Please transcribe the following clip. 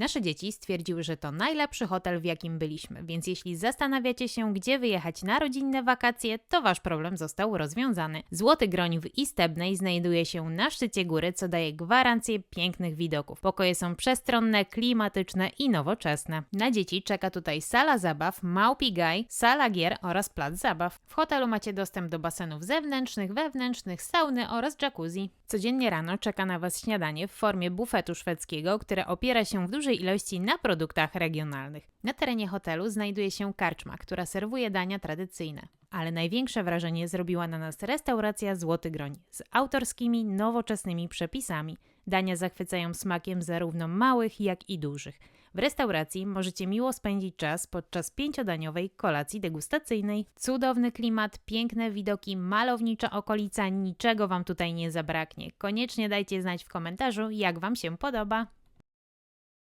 Nasze dzieci stwierdziły, że to najlepszy hotel, w jakim byliśmy, więc jeśli zastanawiacie się, gdzie wyjechać na rodzinne wakacje, to wasz problem został rozwiązany. Złoty Groń w Istebnej znajduje się na szczycie góry, co daje gwarancję pięknych widoków. Pokoje są przestronne, klimatyczne i nowoczesne. Na dzieci czeka tutaj sala zabaw, małpi gaj, sala gier oraz plac zabaw. W hotelu macie dostęp do basenów zewnętrznych, wewnętrznych, sauny oraz jacuzzi. Codziennie rano czeka na Was śniadanie w formie bufetu szwedzkiego, które opiera się w dużej ilości na produktach regionalnych. Na terenie hotelu znajduje się karczma, która serwuje dania tradycyjne. Ale największe wrażenie zrobiła na nas restauracja Złoty Groń z autorskimi, nowoczesnymi przepisami. Dania zachwycają smakiem zarówno małych, jak i dużych. W restauracji możecie miło spędzić czas podczas pięciodaniowej kolacji degustacyjnej. Cudowny klimat, piękne widoki, malownicza okolica, niczego Wam tutaj nie zabraknie. Koniecznie dajcie znać w komentarzu, jak Wam się podoba.